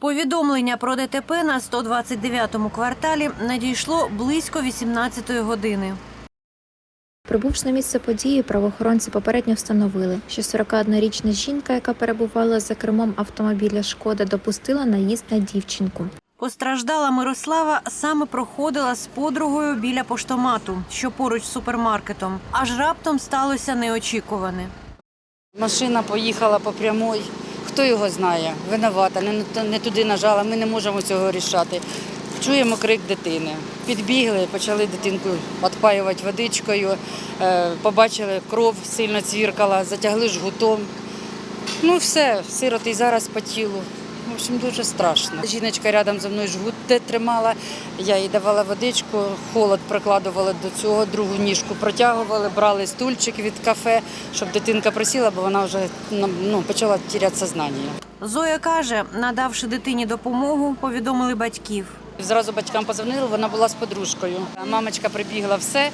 Повідомлення про ДТП на 129-му кварталі надійшло близько 18-ї години. Прибувши на місце події, правоохоронці попередньо встановили, що 41-річна жінка, яка перебувала за кермом автомобіля Шкода, допустила наїзд на дівчинку. Постраждала Мирослава саме проходила з подругою біля поштомату, що поруч з супермаркетом. Аж раптом сталося неочікуване. Машина поїхала по прямой. Хто його знає? Винувата, не, туди нажала, ми не можемо цього рішати. Чуємо крик дитини. Підбігли, почали дитинку відпаювати водичкою, е, побачили, кров сильно цвіркала, затягли жгутом. Ну все, сироти зараз по тілу. Общем, дуже страшно. Жіночка рядом зі мною жгут тримала, я їй давала водичку, холод прикладували до цього, другу ніжку протягували, брали стульчик від кафе, щоб дитинка присіла, бо вона вже ну, почала тіряти сознання. Зоя каже, надавши дитині допомогу, повідомили батьків. Зразу батькам позвонили, вона була з подружкою. Мамочка прибігла все,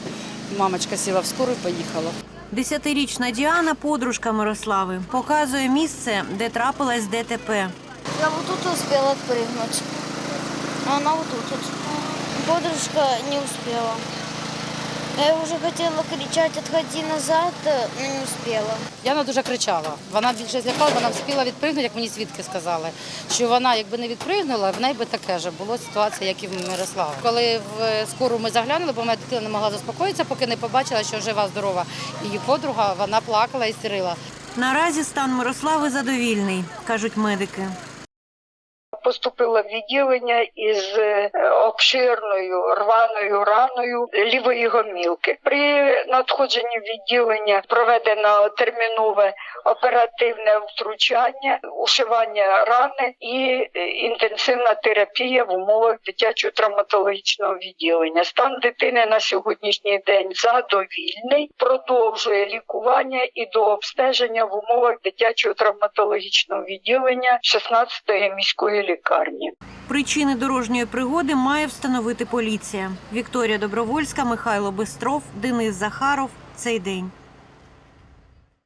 мамочка сіла в скору і поїхала. Десятирічна Діана, подружка Мирослави, показує місце, де трапилась ДТП. Я вот тут успела отпрыгнуть. А она вот тут. вот. Подружка не успела. Я уже хотела кричать, отходи назад, но не успела. Яна дуже кричала. Вона більше злякала, вона встигла відпригнути, як мені свідки сказали. Що вона, якби не відпригнула, в неї би таке ж було ситуація, як і в Мирослава. Коли в скору ми заглянули, бо моя дитина не могла заспокоїтися, поки не побачила, що жива, здорова. Її подруга, вона плакала і сирила. Наразі стан Мирослави задовільний, кажуть медики. Поступила в відділення із е, обширною рваною раною лівої гомілки. При надходженні відділення проведено термінове оперативне втручання, ушивання рани і е, інтенсивна терапія в умовах дитячого травматологічного відділення. Стан дитини на сьогоднішній день задовільний, продовжує лікування і до обстеження в умовах дитячого травматологічного відділення 16-ї міської лікарні. Причини дорожньої пригоди має встановити поліція. Вікторія Добровольська, Михайло Бистров, Денис Захаров. Цей день.